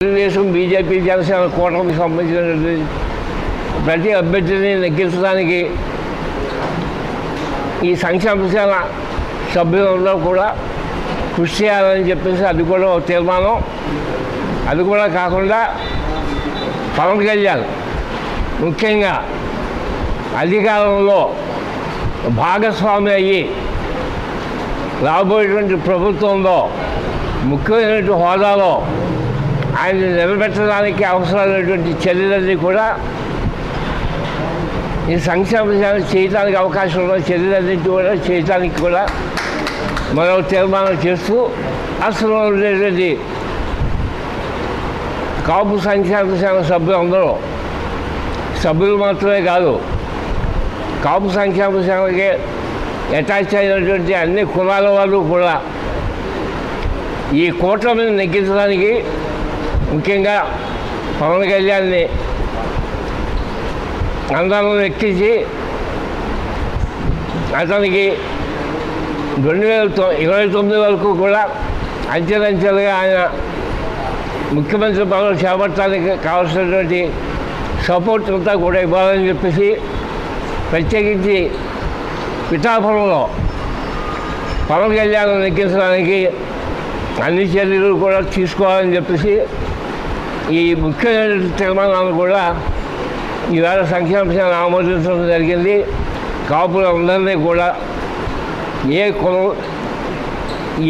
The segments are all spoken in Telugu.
తెలుగుదేశం బీజేపీ జనసేన కూటమికి సంబంధించినటువంటి ప్రతి అభ్యర్థిని నెగ్గించడానికి ఈ సంక్షేమ సేన సభ్యులందరూ కూడా కృషి చేయాలని చెప్పేసి అది కూడా ఒక తీర్మానం. అది కూడా కాకుండా పవన్ కళ్యాణ్ ముఖ్యంగా అధికారంలో భాగస్వామి అయ్యి రాబోయేటువంటి ప్రభుత్వంలో ముఖ్యమైనటువంటి హోదాలో ఆయన నిలబెట్టడానికి అవసరమైనటువంటి చర్యలన్నీ కూడా ఈ సంక్షేమ చేయడానికి అవకాశం ఉన్న చర్యలన్నింటి కూడా చేయడానికి కూడా మరో తీర్మానం చేస్తూ అసలు ఉండేటువంటి కాపు సంక్షేమ సేవ సభ్యులందరూ సభ్యులు మాత్రమే కాదు కాపు సంక్షేమ శాఖకి అటాచ్ అయినటువంటి అన్ని కులాల వాళ్ళు కూడా ఈ కూటమిని నెగ్గించడానికి ముఖ్యంగా పవన్ కళ్యాణ్ని అందరం ఎక్కించి అతనికి రెండు వేల తొ- ఇరవై తొమ్మిది వరకు కూడా అంచెలంచెలుగా ఆయన ముఖ్యమంత్రి పదవి చేపట్టడానికి కావాల్సినటువంటి సపోర్ట్ అంతా కూడా ఇవ్వాలని చెప్పేసి ప్రత్యేకించి పిఠాపురంలో పవన్ కళ్యాణ్ ఎక్కించడానికి అన్ని చర్యలు కూడా తీసుకోవాలని చెప్పేసి ఈ ముఖ్యమైన తీర్మానాలు కూడా ఈవేళ సంక్షేమ ఆమోదించడం జరిగింది. కాపులందరినీ కూడా ఏ కులం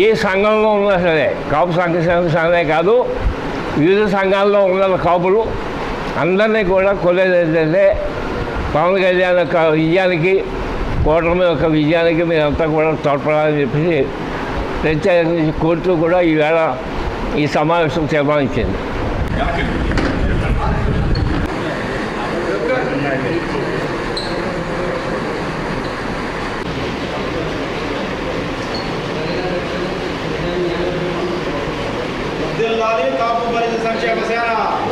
ఏ సంఘంలో ఉన్నా సరే కాపు సంక్షేమ సంఘమే కాదు వివిధ సంఘాల్లో ఉన్న కాపులు అందరినీ కూడా కొలేదంటే ఏంటంటే పవన్ కళ్యాణ్ యొక్క విజయానికి కూటమి యొక్క విజయానికి మీరంతా కూడా తోడ్పడాలని చెప్పేసి ప్రత్యేకించి కోర్టు కూడా ఈవేళ ఈ సమావేశం తీర్మానించింది. Abdullah Ali Kabu Barış Sançay Basayana